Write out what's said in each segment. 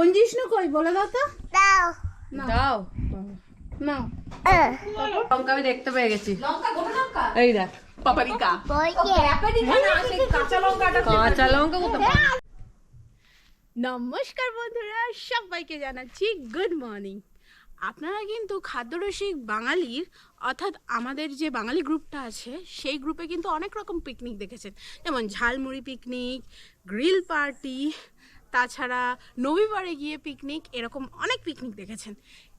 অঞ্জিষ্ণু কই? বলে দাও তো। দাও। দাও। নাও। লঙ্কা আমি দেখতে পেয়ে গেছি। এই দেখ। পাপারিকা। বইকে। কাঁচা লঙ্কা নমস্কার বন্ধুরা সবাইকে জানাচ্ছি গুড মর্নিং। আপনারা কিন্তু খাদ্যরসিক বাঙালির অর্থাৎ আমাদের যে বাঙালি গ্রুপটা আছে সেই গ্রুপে কিন্তু অনেক রকম পিকনিক দেখেছেন। যেমন ঝালমুড়ি পিকনিক গ্রিল পার্টি তাছাড়া নবীবারে গিয়ে পিকনিক এরকম অনেক পিকনিক দেখেছেন।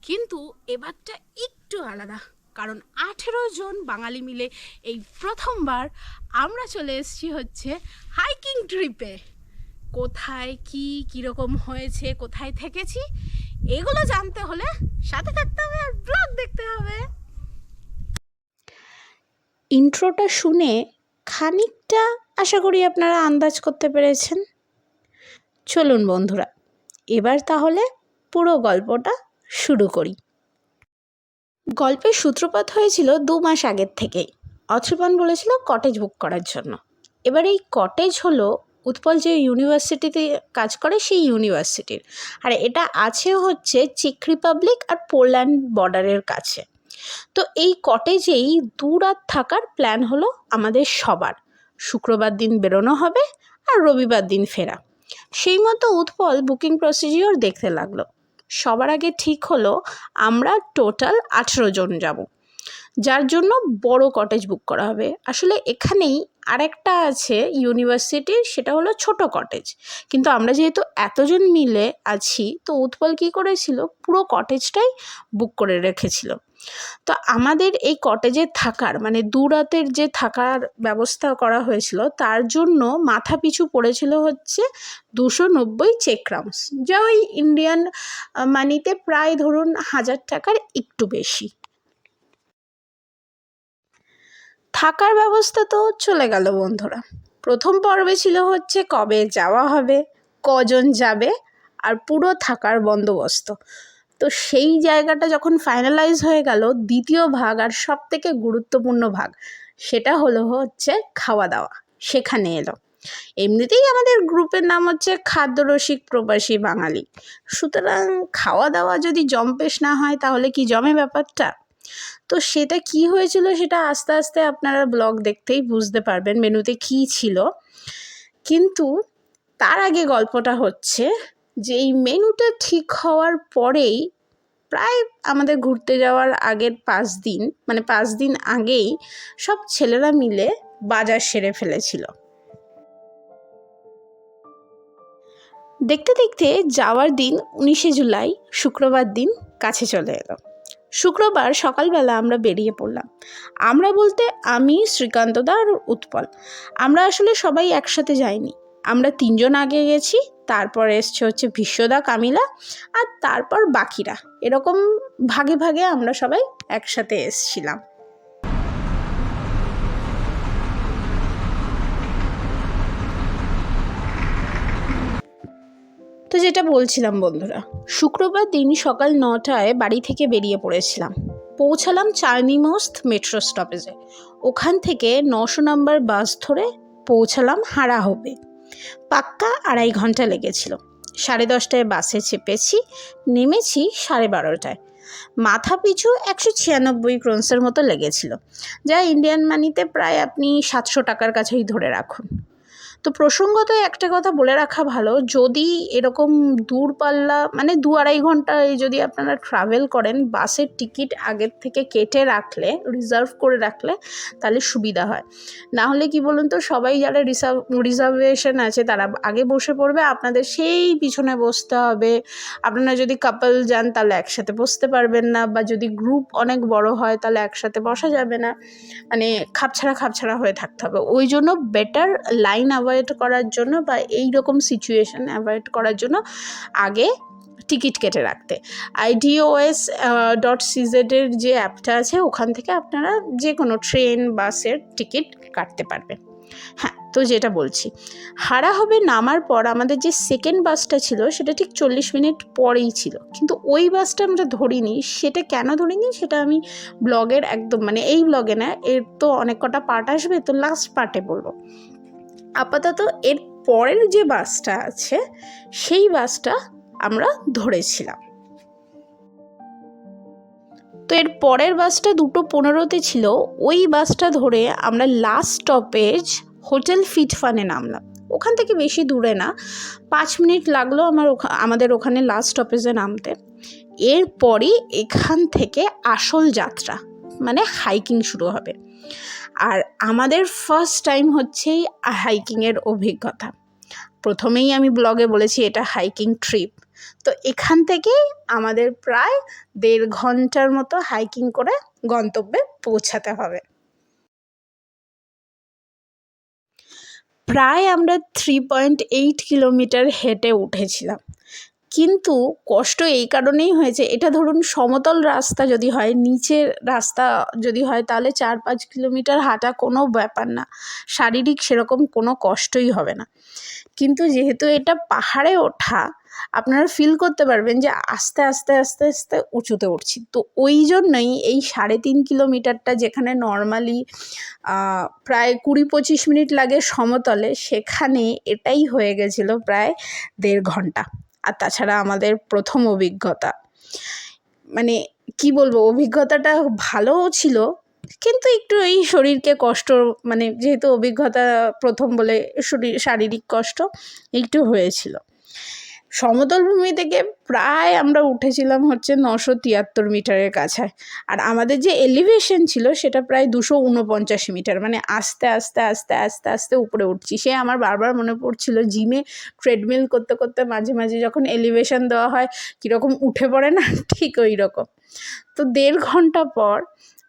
কিন্তু এবারটা একটু আলাদা, কারণ আঠেরো জন বাঙালি মিলে এই প্রথমবার আমরা চলে এসেছি হচ্ছে হাইকিং ট্রিপে কোথায় কি, কীরকম হয়েছে, কোথায় থেকেছি, এগুলো জানতে হলে সাথে থাকতে হবে আর ব্লগ দেখতে হবে। ইন্ট্রোটা শুনে খানিকটা আশা করি আপনারা আন্দাজ করতে পেরেছেন। চলুন বন্ধুরা, এবার তাহলে পুরো গল্পটা শুরু করি। গল্পের সূত্রপাত হয়েছিল দু মাস আগের থেকেই অথৃপন বলেছিল কটেজ বুক করার জন্য। এবার এই কটেজ হলো উৎপল যে ইউনিভার্সিটিতে কাজ করে সেই ইউনিভার্সিটির আর এটা আছে হচ্ছে চেক রিপাবলিক আর পোল্যান্ড বর্ডারের কাছে। তো এই কটেজেই দু রাত থাকার প্ল্যান হলো আমাদের সবার। শুক্রবার দিন বেরোনো হবে আর রবিবার দিন ফেরা। সেই মতো উৎপল বুকিং প্রসিজিওর দেখতে লাগল। সবার আগে ঠিক হলো, আমরা টোটাল আঠেরো জন যাব। যার জন্য বড় কটেজ বুক করা হবে। আসলে এখানেই আরেকটা আছে ইউনিভার্সিটির সেটা হলো ছোট কটেজ কিন্তু আমরা যেহেতু এতজন মিলে আছি, তো উৎপল কী করেছিল? পুরো কটেজটাই বুক করে রেখেছিল। তো আমাদের এই কটেজে থাকার মানে দু রাতের যে থাকার ব্যবস্থা করা হয়েছিল, তার জন্য মাথা পিছু পড়েছিল হচ্ছে দুশো নব্বই চেকরামস যা ওই ইন্ডিয়ান মানিতে প্রায় ধরুন হাজার টাকার একটু বেশি। থাকার ব্যবস্থা তো চলে গেল বন্ধুরা। প্রথম পর্বে ছিল হচ্ছে কবে যাওয়া হবে, কজন যাবে, আর পুরো থাকার বন্দোবস্ত। তো সেই জায়গাটা যখন ফাইনালাইজ হয়ে গেল, দ্বিতীয় ভাগ আর সব থেকে গুরুত্বপূর্ণ ভাগ, সেটা হলো হচ্ছে খাওয়া দাওয়া। সেখানে এলো। এমনিতেই আমাদের গ্রুপের নাম হচ্ছে খাদ্যরসিক প্রবাসী বাঙালি। সুতরাং খাওয়া দাওয়া যদি জম্পেশ না হয়, তাহলে কি জমে ব্যাপারটা? তো সেটা কি হয়েছিল সেটা আস্তে আস্তে আপনারা ব্লগ দেখতেই বুঝতে পারবেন, মেনুতে কী ছিল। কিন্তু তার আগে গল্পটা হচ্ছে যে এই মেনুটা ঠিক হওয়ার পরেই প্রায় আমাদের ঘুরতে যাওয়ার আগের পাঁচ দিন মানে পাঁচ দিন আগেই সব ছেলেরা মিলে বাজার সেরে ফেলেছিল। দেখতে দেখতে যাওয়ার দিন উনিশে জুলাই, শুক্রবার দিন কাছে চলে এলো। শুক্রবার সকালবেলা আমরা বেরিয়ে পড়লাম। আমরা বলতে আমি, শ্রীকান্তদা আর উৎপল। আমরা আসলে সবাই একসাথে যাইনি। আমরা তিনজন আগে গেছি, তারপর এসছে হচ্ছে বিশ্বদা, কামিলা আর তারপর বাকিরা। এরকম ভাগে ভাগে আমরা সবাই একসাথে এসছিলাম। তো যেটা বলছিলাম বন্ধুরা, শুক্রবার দিন সকাল নটায় বাড়ি থেকে বেরিয়ে পড়েছিলাম। পৌঁছালাম চার্নিমোস্ত মেট্রো স্টপেজে। ওখান থেকে নশো নম্বর বাস ধরে পৌঁছালাম হারাহবে। পাক্কা আড়াই ঘণ্টা লেগেছিল। সাড়ে দশটায় বাসে চেপেছি, নেমেছি সাড়ে বারোটায়। মাথা পিছু একশো ছিয়ানব্বই ক্রোনসের মতো লেগেছিল। যা ইন্ডিয়ান মানিতে প্রায় আপনি সাতশো টাকার কাছেই ধরে রাখুন। তো প্রসঙ্গত একটা কথা বলে রাখা ভালো, যদি এরকম দূরপাল্লা মানে দু আড়াই ঘন্টায় যদি আপনারা ট্রাভেল করেন বাসের টিকিট আগের থেকে কেটে রাখলে রিজার্ভ করে রাখলে, তাহলে সুবিধা হয়। না হলে কি বলুন তো, সবাই যারা রিজার্ভ রিজার্ভেশন আছে, তারা আগে বসে পড়বে, আপনাদের সেই পিছনে বসতে হবে। আপনারা যদি কাপল যান, তাহলে একসাথে বসতে পারবেন না, বা যদি গ্রুপ অনেক বড় হয়, তাহলে একসাথে বসা যাবে না। মানে খাপছাড়া খাপছাড়া হয়ে থাকতে হবে। ওই জন্য বেটার লাইন অ্যাভয়েড করার জন্য বা এই রকম সিচুয়েশন অ্যাভয়েড করার জন্য আগে টিকিট কেটে রাখতে। আইডিওএস ডট সিজেডের যে অ্যাপটা আছে, ওখান থেকে আপনারা যে কোনো ট্রেন বাসের টিকিট কাটতে পারবেন। হ্যাঁ তো যেটা বলছি, হারা হবে নামার পর আমাদের যে সেকেন্ড বাসটা ছিল, সেটা ঠিক চল্লিশ মিনিট পরেই ছিল। কিন্তু ওই বাসটা আমরা ধরিনি, সেটা কেন ধরিনি সেটা আমি ব্লগের একদম মানে এই ব্লগে না, এর তো অনেক কটা পার্ট আসবে, তো লাস্ট পার্টে বলব। আপাতত এর পরের যে বাসটা আছে, সেই বাসটা আমরা ধরেছিলাম। তো এর পরের বাসটা দুটো পনেরোতে ছিল, ওই বাসটা ধরে আমরা লাস্ট স্টপেজ হোটেল ফিটফানে নামলাম। ওখান থেকে বেশি দূরে না, পাঁচ মিনিট লাগল আমার আমাদের ওখানে লাস্ট স্টপেজে নামতে। এরপরই এখান থেকে আসল যাত্রা মানে হাইকিং শুরু হবে। আর আমাদের ফার্স্ট টাইম হচ্ছেই হাইকিংয়ের অভিজ্ঞতা। প্রথমেই আমি ব্লগে বলেছি এটা হাইকিং ট্রিপ তো এখান থেকেই আমাদের প্রায় দেড় ঘণ্টার মতো হাইকিং করে গন্তব্যে পৌঁছাতে হবে। প্রায় আমরা থ্রি পয়েন্ট এইট কিলোমিটার হেঁটে উঠেছিলাম। কিন্তু কষ্ট এই কারণেই হয়েছে। এটা ধরুন সমতল রাস্তা যদি হয়, নিচের রাস্তা যদি হয়, তাহলে চার পাঁচ কিলোমিটার হাঁটা কোনো ব্যাপার না। শারীরিক সেরকম কোনো কষ্টই হবে না। কিন্তু যেহেতু এটা পাহাড়ে ওঠা, আপনারা ফিল করতে পারবেন যে আস্তে আস্তে আস্তে আস্তে উঁচুতে উঠছি। তো ওই জন্যই এই সাড়ে তিন কিলোমিটারটা যেখানে নর্মালি প্রায় কুড়ি পঁচিশ মিনিট লাগে সমতলে, সেখানে এটাই হয়ে গেছিল প্রায় দেড় ঘণ্টা। আর তাছাড়া আমাদের প্রথম অভিজ্ঞতা। মানে কি বলব, অভিজ্ঞতাটা ভালোও ছিল, কিন্তু একটু এই শরীরকে কষ্ট মানে যেহেতু অভিজ্ঞতা প্রথম বলে শরীর, শারীরিক কষ্ট, একটু হয়েছিল। সমতল ভূমি থেকে প্রায় আমরা উঠেছিলাম হচ্ছে নশো তিয়াত্তর মিটারের কাছে আর আমাদের যে এলিভেশন ছিল সেটা প্রায় দুশো উনপঞ্চাশ মিটার। মানে আস্তে আস্তে আস্তে আস্তে আস্তে উপরে উঠছি। সে আমার বারবার মনে পড়ছিল জিমে ট্রেডমিল করতে করতে মাঝে মাঝে যখন এলিভেশন দেওয়া হয়, কীরকম উঠে পড়ে না? ঠিক ওই রকম। তো দেড় ঘণ্টা পর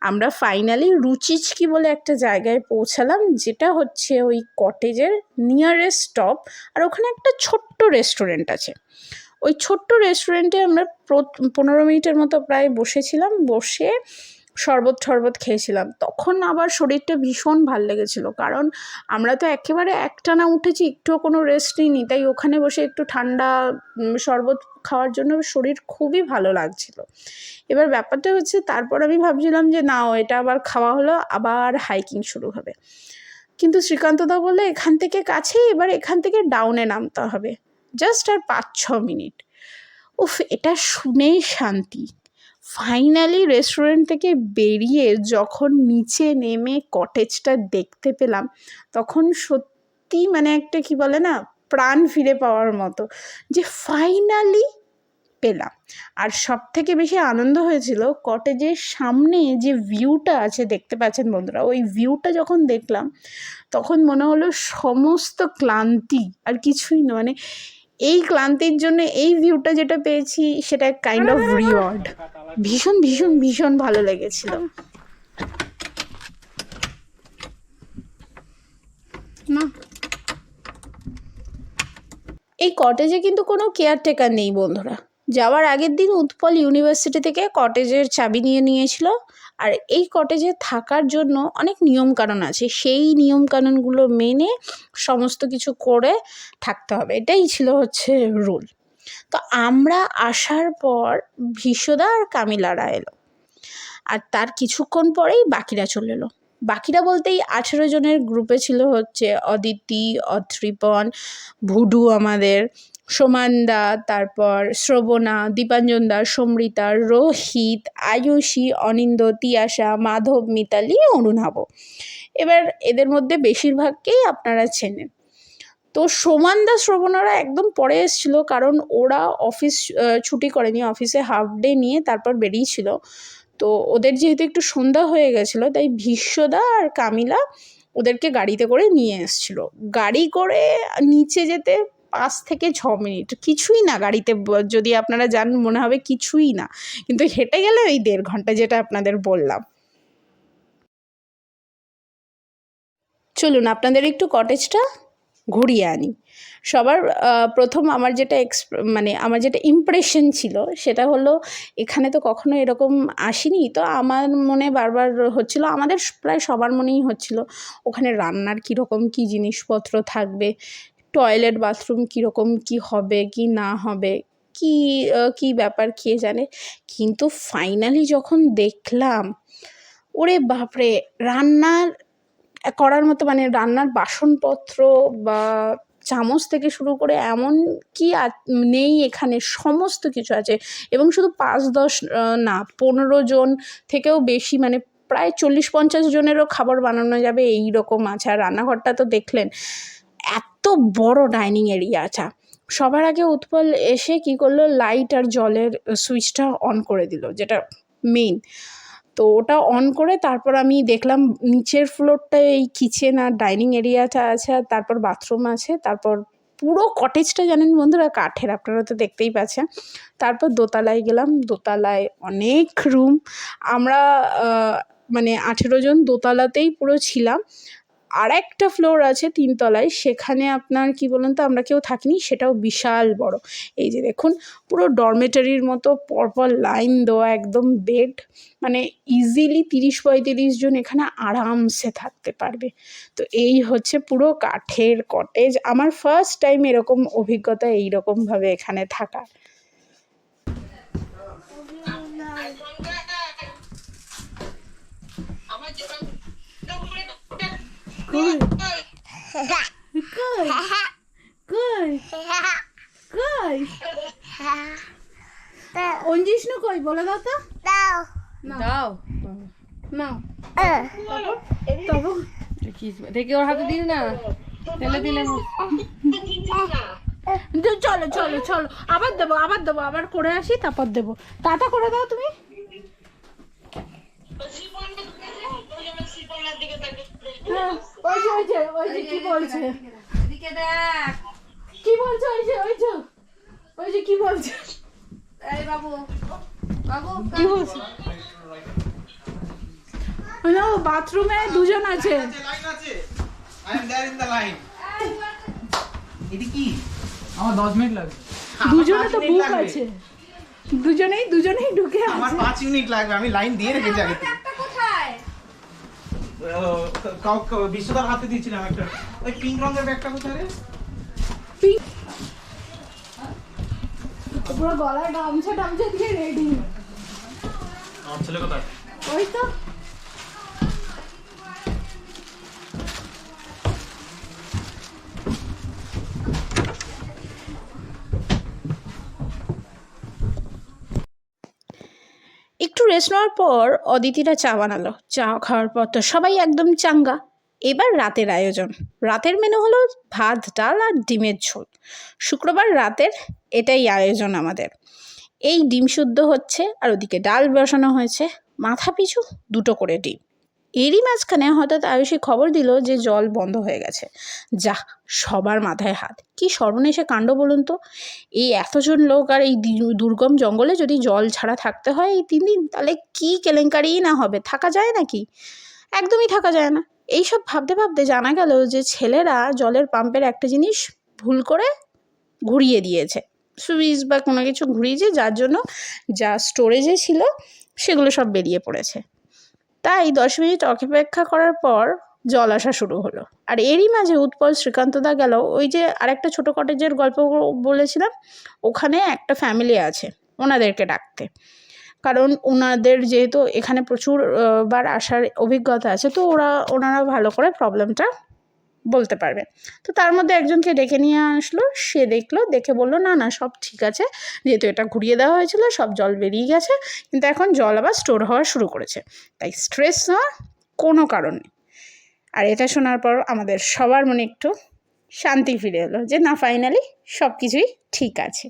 আমরা ফাইনালি রুচিচকি বলে একটা জায়গায় পৌঁছালাম, যেটা হচ্ছে ওই কটেজের নিয়ারেস্ট স্টপ আর ওখানে একটা ছোট্ট রেস্টুরেন্ট আছে। ওই ছোট্ট রেস্টুরেন্টে আমরা পনেরো মিনিটের মতো প্রায় বসেছিলাম, বসে শরবত টরবত খেয়েছিলাম। তখন আবার শরীরটা ভীষণ ভালো লেগেছিলো, কারণ আমরা তো একেবারে একটানা উঠেছি, একটুও কোনো রেস্ট নিইনি, তাই ওখানে বসে একটু ঠান্ডা শরবত খাওয়ার জন্য শরীর খুবই ভালো লাগছিল। এবার ব্যাপারটা হচ্ছে তারপর আমি ভাবছিলাম যে না, এটা আবার খাওয়া হলো, আবার হাইকিং শুরু হবে। কিন্তু শ্রীকান্তদা বললে, এখান থেকে কাছেই, এবার এখান থেকে ডাউনে নামতে হবে। জাস্ট আর পাঁচ, ছ মিনিট উফ, এটা শুনেই শান্তি। ফাইনালি রেস্টুরেন্ট থেকে বেরিয়ে যখন নিচে নেমে কটেজটা দেখতে পেলাম, তখন সত্যি মানে একটা কি বলে না প্রাণ ফিরে পাওয়ার মতো, যে ফাইনালি পেলাম। আর সব থেকে বেশি আনন্দ হয়েছিল কটেজের সামনে যে ভিউটা আছে, দেখতে পাচ্ছেন বন্ধুরা, ওই ভিউটা যখন দেখলাম, তখন মনে হলো সমস্ত ক্লান্তি, আর কিছুই না মানে এই ক্লান্তির জন্য এই ভিউটা যেটা পেয়েছি, সেটা কাইন্ড অফ রিওয়ার্ড ভীষণ ভীষণ ভীষণ ভালো লেগেছিল। না। এই কটেজে কিন্তু কোনো কেয়ারটেকার নেই বন্ধুরা। যাওয়ার আগের দিন উৎপল ইউনিভার্সিটি থেকে কটেজের চাবি নিয়ে নিয়েছিল। আর এই কটেজে থাকার জন্য অনেক নিয়মকানুন আছে। সেই নিয়মকানুনগুলো মেনে সমস্ত কিছু করে থাকতে হবে। এটাই ছিল হচ্ছে রুল তো আমরা আসার পর ভীষদা আর কামিলারা এলো। আর তার কিছুক্ষণ পরেই বাকিরা চলে এলো। বাকিরা বলতেই আঠেরো জনের গ্রুপে ছিল হচ্ছে অদিতি, অত্রিপন, ভুডু আমাদের সোমানদা তারপর শ্রবণা, দীপাঞ্জন দাস সমৃতা, রোহিত, আয়ুষী, অনিন্দ, তিয়াশা, মাধব, মিতালি অরুণাভ এবার এদের মধ্যে বেশিরভাগকেই আপনারা চেনেন। তো সোমানদা শ্রবণারা একদম পরে এসেছিল কারণ ওরা অফিস ছুটি করেনি, অফিসে হাফ ডে নিয়ে তারপর বেরিয়েছিল। তো ওদের যেহেতু একটু সন্ধ্যা হয়ে গেছিল, তাই ভীষ্মদা আর কামিলা ওদেরকে গাড়িতে করে নিয়ে এসেছিল। গাড়ি করে নিচে যেতে পাঁচ থেকে ছ মিনিট। কিছুই না গাড়িতে যদি আপনারা যান মনে হবে কিছুই না। কিন্তু হেঁটে গেলে ওই দেড় ঘণ্টা যেটা আপনাদের বললাম। চলুন, আপনাদের একটু কটেজটা ঘুরিয়ে আনি। সবার প্রথম আমার যেটা এক্স মানে আমার যেটা ইমপ্রেশন ছিল সেটা হলো, এখানে তো কখনো এরকম আসিনি। তো আমার মনে বারবার হচ্ছিল, আমাদের প্রায় সবার মনেই হচ্ছিল, ওখানে রান্নার কীরকম কী জিনিসপত্র থাকবে টয়লেট বাথরুম কীরকম কী হবে, কি না হবে, কি কি ব্যাপার কে জানে। কিন্তু ফাইনালি যখন দেখলাম, ওরে বাপরে, রান্নার করার মতো মানে রান্নার বাসনপত্র বা চামচ থেকে শুরু করে এমন কি নেই এখানে, সমস্ত কিছু আছে। এবং শুধু পাঁচ দশ না, পনেরো জন থেকেও বেশি মানে প্রায় চল্লিশ পঞ্চাশ জনেরও খাবার বানানো যাবে এই রকম আছে। আর রান্নাঘরটা তো দেখলেন, এত বড় ডাইনিং এরিয়া আছে সবার আগে উৎপল এসে কি করল? লাইট আর জলের সুইচটা অন করে দিল, যেটা মেইন তো ওটা অন করে তারপর আমি দেখলাম নিচের ফ্লোরটা এই কিচেন আর ডাইনিং এরিয়াটা আছে, আর তারপর বাথরুম আছে, তারপর পুরো কটেজটা জানেন বন্ধুরা কাঠের, আপনারা তো দেখতেই পাচ্ছেন। তারপর দোতলায় গেলাম, দোতলায় অনেক রুম আমরা মানে আঠেরো জন দোতলাতেই পুরো ছিলাম। আর একটা ফ্লোর আছে তিনতলায়, সেখানে আপনার কি বলুন তো, আমরা কেউ থাকিনি, সেটাও বিশাল বড়। এই যে দেখুন, পুরো ডরমেটারির মতো পরপর লাইন দেওয়া, একদম বেড মানে ইজিলি তিরিশ পঁয়ত্রিশ জন এখানে আরামসে থাকতে পারবে। তো এই হচ্ছে পুরো কাঠের কটেজ আমার ফার্স্ট টাইম এরকম অভিজ্ঞতা এইরকমভাবে এখানে থাকার। অঞ্জিষ্ণু কই বলে দাও তো দাও না তবে দেখি দেখি ওর হাতে দিন না। তেলে দিলে চলো চলো চলো। আবার দেবো আবার দেবো আবার করে আসি তারপর দেবো। টাটা করে দাও তুমি। হ্যাঁ, ওই যে ওই যে ওই যে কি বলছে? এদিকে দেখ কি বলছে ওই যে ওই যে ওই যে কি বলছে? এই বাবু বাবু কি বলছে? না বাথরুমে দুজন আছে। লাইন আছে I am there in the line এটি কি? আমার 10 মিনিট লাগবে। দুজনে তো বুক আছে। দুজনেই দুজনেই ঢুকে আমার আছে। 5 মিনিট লাগবে আমি লাইন দিয়ে রেখেছি আগে বিশ্বদার হাতে দিয়েছিলাম একটা। ওই পিঙ্ক রঙের ব্যাগটা কোথায় রে? পুরো গলায় গামছা টামছা দিয়ে রেডি আমার ছেলে কোথায়? ওই তো। রেস্ট নেওয়ার পর অদিতিরা চা বানালো। চা খাওয়ার পর তো সবাই একদম চাঙ্গা। এবার রাতের আয়োজন। রাতের মেনু হলো ভাত, ডাল আর ডিমের ঝোল। শুক্রবার রাতের এটাই আয়োজন আমাদের। এই ডিম শুদ্ধ হচ্ছে আর ওদিকে ডাল বসানো হয়েছে। মাথা পিছু দুটো করে ডিম। এরই মাঝখানে হঠাৎ আয়ুষী খবর দিল যে জল বন্ধ হয়ে গেছে। যা সবার মাথায় হাত। কি সর্বনেশে কাণ্ড বলুন তো? এই এতজন লোক আর এই দুর্গম জঙ্গলে যদি জল ছাড়া থাকতে হয় এই তিন দিন, তাহলে কি কেলেঙ্কারি না হবে? থাকা যায় নাকি? একদমই থাকা যায় না। এইসব ভাবতে ভাবতে জানা গেল যে ছেলেরা জলের পাম্পের একটা জিনিস ভুল করে ঘুরিয়ে দিয়েছে। সুইচ বা কোনো কিছু ঘুরিয়েছে, যার জন্য যা স্টোরেজে ছিল, সেগুলো সব বেরিয়ে পড়েছে। তাই দশ মিনিট অপেক্ষা করার পর জল আসা শুরু হলো। আর এরই মাঝে উৎপল শ্রীকান্তদা গেল। ওই যে আরেকটা ছোটো কটেজের গল্প বলেছিলাম, ওখানে একটা ফ্যামিলি আছে, ওনাদেরকে ডাকতে। কারণ ওনাদের যেহেতু এখানে প্রচুর বার আসার অভিজ্ঞতা আছে, তো ওরা, ওনারা ভালো করে প্রবলেমটা বলতে পারবে। তো তার মধ্যে একজনকে ডেকে নিয়ে আসলো সে দেখল দেখে বলল না না সব ঠিক আছে। যেহেতু এটা ঘুরিয়ে দেওয়া হয়েছিল সব জল বেরিয়ে গেছে। কিন্তু এখন জল আবার স্টোর হওয়া শুরু করেছে। তাই স্ট্রেস হওয়ার কোনো কারণ নেই। আর এটা শোনার পর আমাদের সবার মনে একটু শান্তি ফিরে এলো যে না ফাইনালি সব কিছুই ঠিক আছে।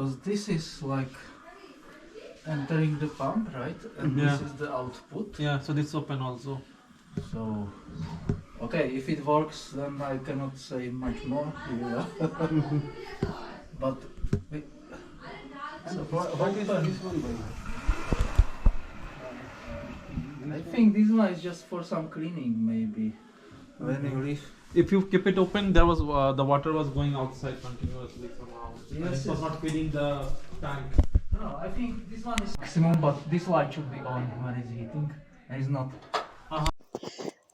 Because this is like entering the pump, right? And Yeah. this is the output. Yeah, so this open also. So, okay, if it works, then I cannot say much more. Yeah. but we, so what, what is this one? I think this one is just for some cleaning, maybe. when you reach If you keep it open, there was uh, the water was going outside continuously somehow. Yes, it was not filling the tank. No, I think this one is maximum, but this light should be on when it's heating. And it's not.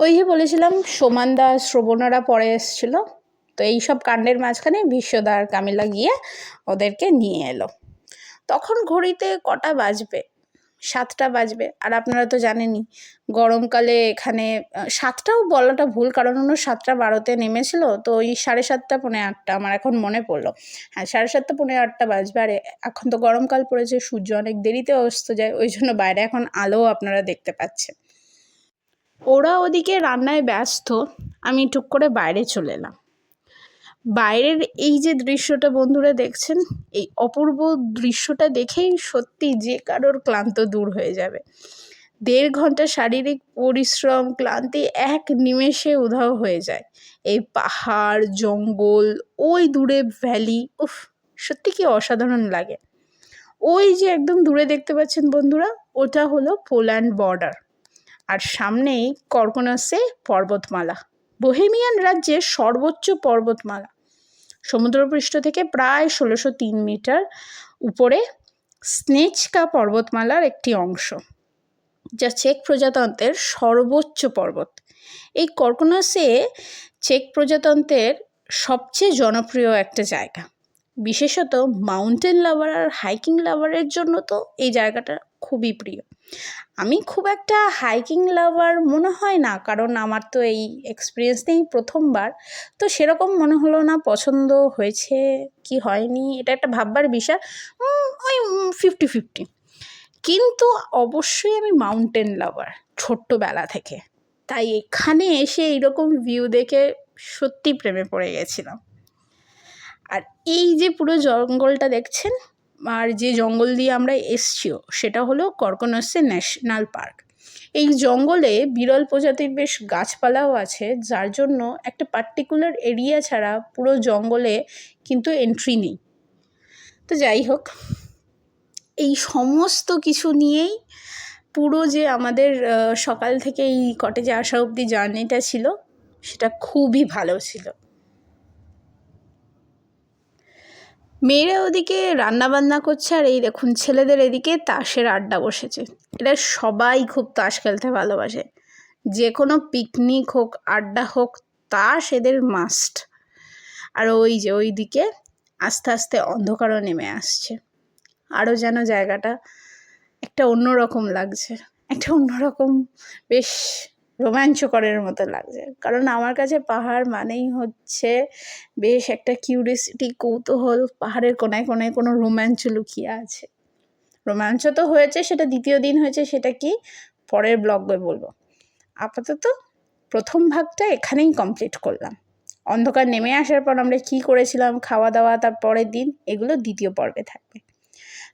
ওই যে বলেছিলাম সোমানদা শ্রবণরা পরে এসছিল তো এই সব কাণ্ডের মাঝখানে বিশ্বদা আর কামিলা গিয়ে ওদেরকে নিয়ে এলো তখন ঘড়িতে কটা বাজবে সাতটা বাজবে। আর আপনারা তো জানেনই, গরমকালে এখানে সাতটাও বলাটা ভুল, কারণ অন্য সাতটা বারোতে নেমেছিল, তো ওই সাড়ে সাতটা, পৌনে আটটা আমার এখন মনে পড়ল। হ্যাঁ সাড়ে সাতটা, পৌনে আটটা বাজবে, আর এখন তো গরমকাল পড়েছে, সূর্য অনেক দেরিতে অস্ত যায়, ওই জন্য বাইরে এখন আলো আপনারা দেখতে পাচ্ছেন। ওরা ওদিকে রান্নায় ব্যস্ত, আমি টুক করে বাইরে চলে এলাম। বাইরের এই যে দৃশ্যটা বন্ধুরা দেখছেন, এই অপূর্ব দৃশ্যটা দেখেই সত্যি যে কারোর ক্লান্ত দূর হয়ে যাবে। দেড় ঘণ্টা শারীরিক পরিশ্রম, ক্লান্তি এক নিমেষে উধাও হয়ে যায়। এই পাহাড়, জঙ্গল, ওই দূরে ভ্যালি, উফ, সত্যি কি অসাধারণ লাগে। ওই যে একদম দূরে দেখতে পাচ্ছেন বন্ধুরা, ওটা হলো পোল্যান্ড বর্ডার। আর সামনেই কর্কনাসে পর্বতমালা। বোহেমিয়ান রাজ্যের সর্বোচ্চ পর্বতমালা। সমুদ্রপৃষ্ঠ থেকে প্রায় ষোলোশো তিন মিটার উপরে স্নেচকা পর্বতমালার একটি অংশ, যা চেক প্রজাতন্ত্রের সর্বোচ্চ পর্বত। এই কর্কনাসে চেক প্রজাতন্ত্রের সবচেয়ে জনপ্রিয় একটা জায়গা। বিশেষত মাউন্টেন লাভার আর হাইকিং লাভারের জন্য তো এই জায়গাটা খুবই প্রিয়। আমি খুব একটা হাইকিং লাভার মনে হয় না, কারণ আমার তো এই এক্সপিরিয়েন্স নেই প্রথমবার। তো সেরকম মনে হলো না, পছন্দ হয়েছে কি হয়নি, এটা একটা ভাববার বিষয়। ওই ফিফটি ফিফটি কিন্তু অবশ্যই আমি মাউন্টেন লাভার ছোট্টবেলা থেকে। তাই এখানে এসে এইরকম ভিউ দেখে সত্যি প্রেমে পড়ে গেছিলাম। আর এই যে পুরো জঙ্গলটা দেখছেন আর যে জঙ্গল দিয়ে আমরা এসছিও সেটা হলো কর্কনসে ন্যাশনাল পার্ক। এই জঙ্গলে বিরল প্রজাতির বেশ গাছপালাও আছে, যার জন্য একটা পার্টিকুলার এরিয়া ছাড়া পুরো জঙ্গলে কিন্তু এন্ট্রি নেই। তো যাই হোক, এই সমস্ত কিছু নিয়েই পুরো যে আমাদের সকাল থেকে এই কটেজে আসা অবধি জার্নিটা ছিল, সেটা খুবই ভালো ছিল। মেয়েরা ওদিকে রান্নাবান্না করছে আর এই দেখুন ছেলেদের এদিকে তাসের আড্ডা বসেছে। এরা সবাই খুব তাস খেলতে ভালোবাসে। যে কোনো পিকনিক হোক, আড্ডা হোক, তাস এদের মাস্ট আর ওই যে ওই দিকে আস্তে আস্তে অন্ধকারও নেমে আসছে। আরও যেন জায়গাটা একটা অন্যরকম লাগছে। একটা অন্যরকম বেশ রোমাঞ্চকরের মতো লাগছে। কারণ আমার কাছে পাহাড় মানেই হচ্ছে বেশ একটা কিউরিয়াসিটি কৌতূহল, পাহাড়ের কোনায় কোনায় কোনো রোমাঞ্চ লুকিয়ে আছে। রোমাঞ্চ তো হয়েছে, সেটা দ্বিতীয় দিন হয়েছে, সেটা কি পরের ব্লগে বলব। আপাতত প্রথম ভাগটা এখানেই কমপ্লিট করলাম। অন্ধকার নেমে আসার পর আমরা কী করেছিলাম, খাওয়া দাওয়া, তার পরের দিন, এগুলো দ্বিতীয় পর্বে থাকবে।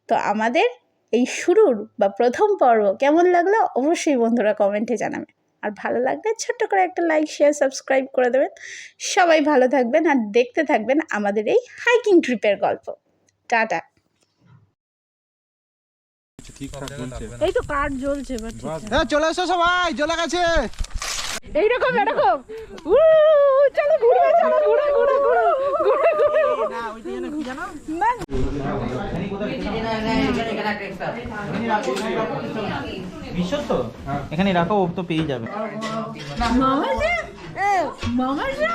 তো আমাদের এই শুরুর বা প্রথম পর্ব কেমন লাগল, অবশ্যই বন্ধুরা কমেন্টে জানাবে। আর ভালো লাগলে ছোট্ট করে একটা লাইক শেয়ার সাবস্ক্রাইব করে দেবেন। সবাই ভালো থাকবেন আর দেখতে থাকবেন আমাদের এই হাইকিং ট্রিপের গল্প। টাটা। এই তো কাঠ জ্বলছে আছে। চলে এসো সবাই চলে গেছে। এইরকম এরকম। চলো ঘুরবে চলো ঘুরে ঘুরে ঘুরে ঘুরে ঘুরে। না বিশ্ব তো এখানে রাখো ও তো পেয়ে যাবে। মামা যা মামা যা।